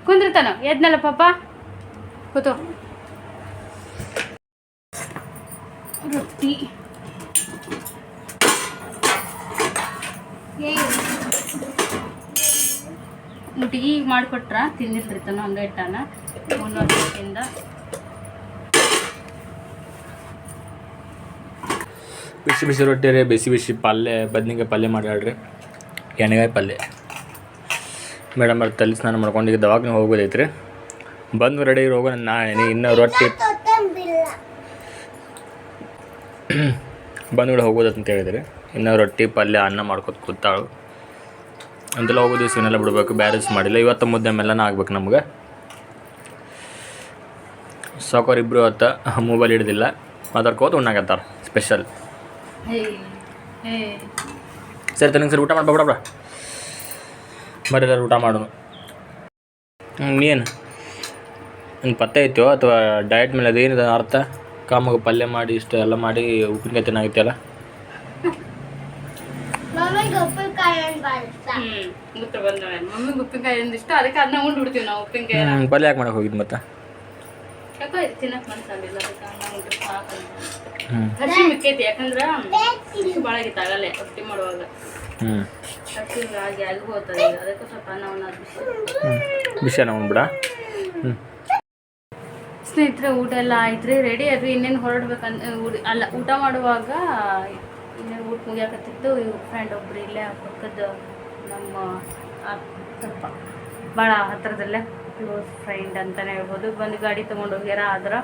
ಕುಂದ್ರತಾನ ಎದ್ನಲ್ಲ ಪಪ್ಪ ಕೂತು ರೊಟ್ಟಿ. ಮುಟ್ಟಿಗೆ ಮಾಡಿಕೊಟ್ರ ತಿಂದಿರ್ತಿರ್ತಾನ ಹಂಗೆ ಇಟ್ಟಾನ ಮುನ್ನೂರು ಬಿಸಿ ಬಿಸಿ ರೊಟ್ಟಿ ರೀ, ಬಿಸಿ ಬಿಸಿ ಪಲ್ಯ, ಬದ್ನಿಕಾಯಿ ಪಲ್ಯ ಮಾಡ್ಯಾಡ್ರಿ ಎಣ್ಣೆಗಾಯಿ ಪಲ್ಯ. ಮೇಡಮ್ ಅವ್ರ ತಲೆ ಸ್ನಾನ ಮಾಡ್ಕೊಂಡು ಈಗ ದವಾಖಾನೆ ಹೋಗೋದೈತ್ರಿ ಬಂದು ರೆಡಿ ಹೋಗೋ ನಾಳೆ ಇನ್ನೂ ರೊಟ್ಟಿ. ತೊತ್ತಂಬಿಲ್ಲ ಬಂದು ಕೂಡ ಹೋಗೋದತ್ ಹೇಳಿದ್ರಿ. ಇನ್ನು ರೊಟ್ಟಿ, ಪಲ್ಯ, ಅನ್ನ ಮಾಡ್ಕೊತ ಕೂತಾಳು. ಅಂತೆಲ್ಲ ಹೋಗೋ ದಿವಸ ಇವನ್ನೆಲ್ಲ ಬಿಡಬೇಕು ಬ್ಯಾರೇಜ್ ಮಾಡಿಲ್ಲ. ಇವತ್ತು ಮುದ್ದೆ ಮೆಲ್ಲನ ಆಗ್ಬೇಕು ನಮ್ಗೆ. ಸಾಕೋರಿಬ್ಬರು ಇಬ್ಬರು ಅವತ್ತು ಮೊಬೈಲ್ ಹಿಡ್ದಿಲ್ಲ. ಮಾತಾಡ್ಕೋತ ಉಣ್ಣಾಕತ್ತಾರ ಸ್ಪೆಷಲ್ ಸರಿ ತನಗೆ ಸರಿ ಊಟ ಮಾಡ್ಬಾ ಬರ್ರಿ ಎಲ್ಲರೂ ಊಟ ಮಾಡೋಣ ಹ್ಞೂ ಏನು ನಿನ್ನ ಪತ್ತೆ ಐತೋ ಅಥವಾ ಡಯಟ್ ಮೇಲೆ ಅದೇನಿದೆ ಅರ್ಥ? ಕಾಮಗೆ ಪಲ್ಯ ಮಾಡಿ ಇಷ್ಟು ಎಲ್ಲ ಮಾಡಿ ಉಪ್ಪಿನಕಾಯಿ ಹ್ಞೂ ಪಲ್ಯ ಯಾಕೆ ಮಾಡಕ್ಕೆ ಹೋಗಿದ್ದು ಮತ್ತೆ? ಇದು ತಿನ್ನಕ್ಕೆ ಮನ್ಸಾಗಿಲ್ಲ ಅದಕ್ಕೆ ಅನ್ನ ಉಂಡು ಹಸಿ ಮಿಕ್ಕೈತಿ ಯಾಕಂದ್ರೆ ಭಾಳ ಆಗಿತ್ತು ಆಗಲ್ಲೇ ರೊಟ್ಟಿ ಮಾಡುವಾಗ. ಹಸಿ ಆಗಿ ಆಗಿ ಹೋಗ್ತದೆ ಅದಕ್ಕೆ ಸ್ವಲ್ಪ ಅನ್ನ ಉಣ್ಣೋದು ಬಿಸಿ ನಾವು ಬಿಡ ಸ್ನೇಹಿತರೆ ಊಟ ಎಲ್ಲ ಆಯ್ತು ರೆಡಿ ಅದು ಇನ್ನೇನು ಹೊರಡ್ಬೇಕಂತ ಊಟ ಅಲ್ಲ ಊಟ ಮಾಡುವಾಗ ಇನ್ನೇನು ಊಟ ಮುಗಿಯಾಕತ್ತಿದ್ದು ಇವ್ರ ಫ್ರೆಂಡ್ ಒಬ್ರು ಇಲ್ಲೇ ಪಕ್ಕದ ನಮ್ಮ ಸ್ವಲ್ಪ ಭಾಳ ಹತ್ತಿರದಲ್ಲೇ ಕ್ಲೋಸ್ ಫ್ರೆಂಡ್ ಅಂತಲೇ ಹೇಳ್ಬೋದು. ಬಂದು ಗಾಡಿ ತೊಗೊಂಡು ಹೋಗ್ಯಾರ ಆದ್ರೆ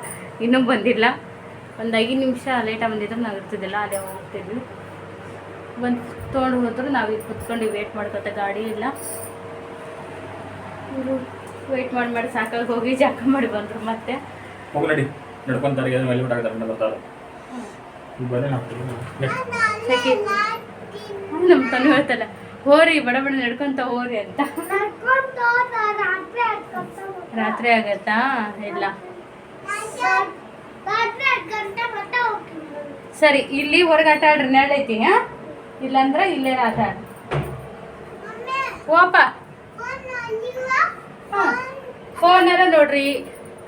ಇನ್ನೂ ಬಂದಿಲ್ಲ. ಒಂದು ಐದು ನಿಮಿಷ ಲೇಟಾಗಿ ಬಂದಿದ್ರು ನಾವು ಇರ್ತಿದ್ದಿಲ್ಲ ಅಲ್ಲೇ ಹೋಗ್ತಿದ್ವಿ. ಬಂದು ತೊಗೊಂಡು ಹೋದ್ರು ನಾವು ಈಗ ಕುತ್ಕೊಂಡು ವೇಟ್ ಮಾಡ್ಕೊತ ಗಾಡಿ ಇಲ್ಲ. ಇವರು ವೆಯ್ಟ್ ಮಾಡಿ ಮಾಡಿ ಸಾಕಾಗಿ ಹೋಗಿ ಜಾಕ ಮಾಡಿ ಬಂದರು ಮತ್ತೆ. ನಮ್ಮ ತಲೆ ಹೇಳ್ತಲ್ಲ ಹೋರಿ ಬಡ ಬಡ ನಡ್ಕೊಂತ ಹೋರಿ ಅಂತ. ರಾತ್ರಿ ಆಗತ್ತಾ? ಇಲ್ಲ. ಸರಿ, ಇಲ್ಲಿ ಹೊರಗೆ ಆಟ ಆಡ್ರಿ ನೆರಳೈತಿ ಇಲ್ಲಾಂದ್ರೆ ಇಲ್ಲೇ ಆಟ ಆಡ್ರಿ. ಓಪ. ಫೋನಾರ ನೋಡ್ರಿ,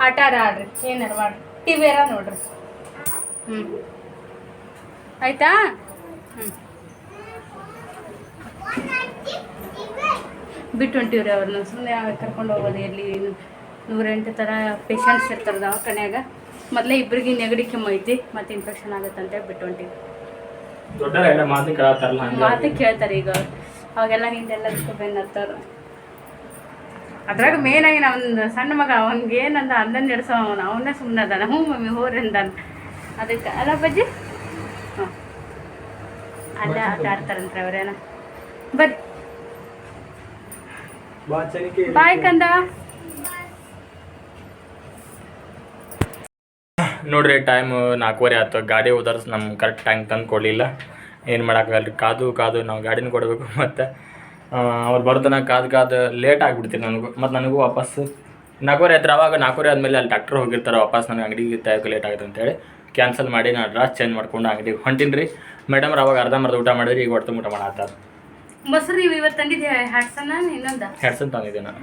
ಆಟ ಆಡ್ರಿ, ಏನಾರ ಮಾಡ್ರಿ. ಟಿ ಎಲ್ಲ ನೋಡ್ರಿ. ಹ್ಞೂ ಆಯ್ತಾ? ಇವೆ ಬಿಟ್ಟು ಹೊಂಟಿವ್ರಿ ಅವ್ರನ್ನ ಸುಮ್ಮನೆ ಕರ್ಕೊಂಡು ಹೋಗೋದು ಎಲ್ಲಿ ನೂರೆಂಟು ಥರ ಪೇಷಂಟ್ಸ್ ಇರ್ತಾರೆ ದವಾಖಾನೆಯಾಗ. ಮೊದಲೇ ಇಬ್ಬರಿಗೆ ನೆಗಡಿ ಕೆಮ್ಮು ಐತಿ. ಮತ್ತೆ ಇನ್ಫೆಕ್ಷನ್ ಆಗುತ್ತಂತೆ ಬಿಟ್ಟು ಹೊಂಟಿವಿ ಮಾತು ಕೇಳ್ತಾರೆ ಈಗ. ಅವಾಗೆಲ್ಲ ಹಿಂದೆಲ್ಲ ಬೆನ್ನತ್ತಾರೆ ಅದ್ರಾಗ ಮೇನ್ ಆಗಿ ನಾವೊಂದು ಸಣ್ಣ ಮಗ ಅವನಿಗೆ ಏನಂದ ಅಂದನ್ ನಡೆಸೋ ಅವನು. ಅವನೇ ಸುಮ್ಮನೆ ಅದಾನ. ಹ್ಞೂ ಮಮ್ಮಿ ಹೋರಿ ಅಂದಾನ. ಅದಕ್ಕೆ ಅಲ್ಲ ಬಜ್ಜಿ ಹಾಂ ಅಲ್ಲೇ ಆಟ ಆಡ್ತಾರಂತ್ರಿ ಅವರೇನ. ಬರ್ರಿ ಬಾ ಚನಿಕೆ ಬಾಯ್ ಕಂದ. ನೋಡ್ರಿ ಟೈಮ್ ನಾಲ್ಕೂವರೆ ಆಯ್ತು. ಗಾಡಿ ಓದರ್ಸ್ ನಮ್ಮ ಕರೆಕ್ಟ್ ಟೈಮ್ ತಂದು ಕೊಡಲಿಲ್ಲ. ಏನು ಮಾಡೋಕ್ಕಾಗಲ್ಲ ರೀ ಕಾದು ಕಾದು ನಾವು ಗಾಡಿನ ಕೊಡಬೇಕು ಮತ್ತು ಅವ್ರು ಬರ್ತಾನೆ ಕಾದು ಕಾದು ಲೇಟ್ ಆಗಿಬಿಡ್ತೀರಿ ನನಗೂ. ಮತ್ತು ನನಗೂ ವಾಪಸ್ ನಾಲ್ಕೂವರೆ ಆಯ್ತು ಅವಾಗ ನಾಲ್ಕೂವರೆ ಆದಮೇಲೆ ಅಲ್ಲಿ ಡಾಕ್ಟ್ರ್ ಹೋಗಿರ್ತಾರೆ ವಾಪಸ್ ನನಗೆ ಅಂಗಡಿಗೆ ತೆಗೋಕೆ ಲೇಟ್ ಆಗುತ್ತೆ ಅಂತೇಳಿ. ಕ್ಯಾನ್ಸಲ್ ಮಾಡಿ ನಾನು ಡ್ರಾಸ್ ಚೇಂಜ್ ಮಾಡ್ಕೊಂಡು ಅಂಗಡಿಗೆ ಹೊಂಟೀನಿ ರೀ ಮೇಡಮ್ ಅವಾಗ ಅರ್ಧಂಬರ್ಧ ಊಟ ಮಾಡಿದ್ರಿ ಈಗ ಹೊಡ್ತು ಊಟ ಮಾಡತ್ತಾರ. ಮೊಸರು ನೀವು ಇವತ್ತು ತಂದಿದ್ದೆ ಹ್ಯಾಟ್ಸನ್ನ ಇನ್ನೊಂದ. ಹ್ಯಾಡ್ಸನ್ ತಂದಿದ್ದೆ ನಾನು.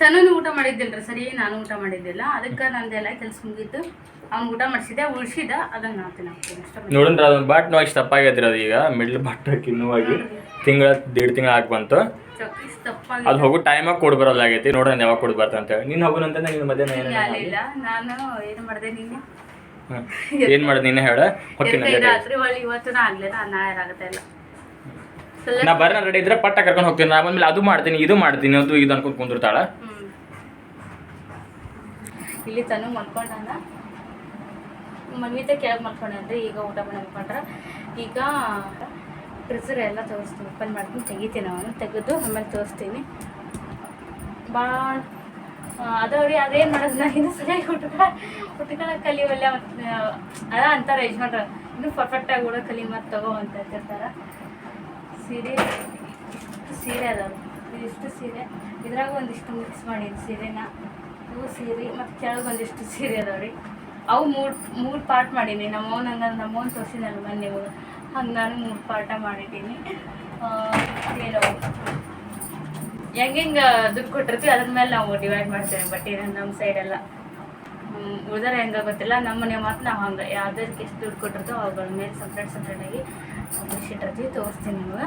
ತಚ್ಚಿ ಊಟ ಮಾಡಿದ್ದಿಲ್ರಿ ಸರಿ ನಾನು ಊಟ ಮಾಡಿದ್ದಿಲ್ಲ. ಅದಕ್ಕೆ ನಂದೆಲ್ಲ ಕೆಲಸ ಮುಗಿತು. ಅವ್ನು ಊಟ ಮಾಡಿಸಿದೆ ಉಳಿಸಿದ ಅದನ್ನು ನಾನು ತಿನ್ನಾಕ್ತೀನಿ. ನೋಡಿದ್ರೆ ಅದು ಬಟ್ ನೋವು ಇಷ್ಟು ತಪ್ಪಾಗೈತ್ರಿ ಅದು ಈಗ. ಮಿಡ್ಲ್ ಬಾಟ್ ಕಿನ್ನುವಾಗಿ ತಿಂಗಳ ದೇಡ್ ತಿಂಗಳ ಆಗಿ ಬಂತು. ಅದು ಹೋಗೋ ಟೈಮಾಗ ಕೊಡ್ ಬರೋದಾಗೈತಿ ನೋಡೋಣ ಯಾವಾಗ ಕೊಡ್ ಬರ್ತ ಅಂತ ಹೇಳಿ. ನೀನು ಹೋಗುನಂತ ನೀನು ಮಧ್ಯಾಹ್ನ ಏನು ಆಗಲಿಲ್ಲ ನಾನು ಏನು ಮಾಡಿದೆ ನಿನ್ನೆ? ಏನು ಮಾಡಿದೆ ನೀನೇ ಹೇಳ? ಎದ್ದೆ ರಾತ್ರಿ ಒಳ್ಳೆ ಇವತ್ತು ಆಗ್ಲಿಲ್ಲ ನಾಳೆ ಆಗುತ್ತೆ ನಾ ಬರ್ನ ರೆಡಿ ಇದ್ರೆ ಪಟ್ಟ ಕರ್ಕೊಂಡು ಹೋಗ್ತೀನಿ. ನಾ ಬಂದ್ಮೇಲೆ ಅದು ಮಾಡ್ತೀನಿ ಇದು ಮಾಡ್ತೀನಿ ಅದು ಇದು ಅನ್ಕೊಂಡು ಕುಂದಿರ್ತಾಳ. ಇಲ್ಲಿ ತನು ಮಲ್ಕೊಂಡಾನ. ಮನ್ವಿತ ಕೆಳಗೆ ಮಲ್ಕೊಂಡ್ರೆ ಈಗ ಊಟ ಮಾಡಿ ಮಲ್ಕೊಂಡ್ರ ಈಗ ಫ್ರಿಜರ್ ಎಲ್ಲ ತೋರಿಸ್ತೀನಿ ಓಪನ್ ಮಾಡ್ತೀನಿ ತೆಗಿತೀನಿ ಅವನು. ತೆಗೆದು ಆಮೇಲೆ ತೋರಿಸ್ತೀನಿ. ಭಾಳ ಅದವ್ರಿ ಅದೇನು ಮಾಡೋದು? ನಾ ಇನ್ನೂ ಸರಿಯಾಗಿ ಹುಟ್ಟಕ ಉಟ್ಕೊಳ ಕಲಿವಲ್ಲ ಅದ ಅಂತಾರೆ ಯಜಮಾನ್ರ. ಇನ್ನೂ ಪರ್ಫೆಕ್ಟಾಗಿ ಕೂಡ ಕಲಿ ಮತ್ತು ತಗೋ ಅಂತ ಹೇಳ್ತಿರ್ತಾರೆ. ಸೀರೆ ಸೀರೆ ಅದಾವೆ ಇದಿಷ್ಟು ಸೀರೆ. ಇದ್ರಾಗ ಒಂದಿಷ್ಟು ಮಿಕ್ಸ್ ಮಾಡಿದ್ದು ಸೀರೆನ. ಇವು ಸೀರೆ, ಮತ್ತು ಕೆಳಗೆ ಒಂದಿಷ್ಟು ಸೀರೆ ಅದಾವೆ ರೀ. ಅವು ಮೂರು ಮೂರು ಪಾರ್ಟ್ ಮಾಡೀನಿ. ನಮ್ಮವ್ನ ಹಂಗಂದ್ರೆ ನಮ್ಮವ್ನ ತೋರಿಸಿನಲ್ಲ ಮೊನ್ನೆ ನಿಮಗೆ ಹಂಗೆ ನಾನು ಮೂರು ಪಾರ್ಟ ಮಾಡಿದ್ದೀನಿ. ಏನು? ಹೆಂಗೆ ಹೆಂಗೆ ದುಡ್ಡು ಕೊಟ್ಟಿರ್ತೀವಿ, ಅದ್ರ ಮೇಲೆ ನಾವು ಡಿವೈಡ್ ಮಾಡ್ತೇವೆ ಬಟ್ಟೆ ನಮ್ಮ ಸೈಡೆಲ್ಲ ಉಳಿದ್ರೆ ಹೆಂಗೆ ಗೊತ್ತಿಲ್ಲ. ನಮ್ಮ ಮನೆ ಮಾತ್ರ ನಾವು ಹಂಗೆ ಯಾವುದಕ್ಕೆ ಎಷ್ಟು ದುಡ್ಡು ಕೊಟ್ಟಿರ್ತೀವೋ ಅವುಗಳ ಮೇಲೆ ಸಪ್ರೇಟ್ ಸಪ್ರೇಟಾಗಿ ಬಿಡಿಸಿಟ್ಟಿರ್ತೀವಿ ತೋರಿಸ್ತೀನಿ ನಿಮಗೆ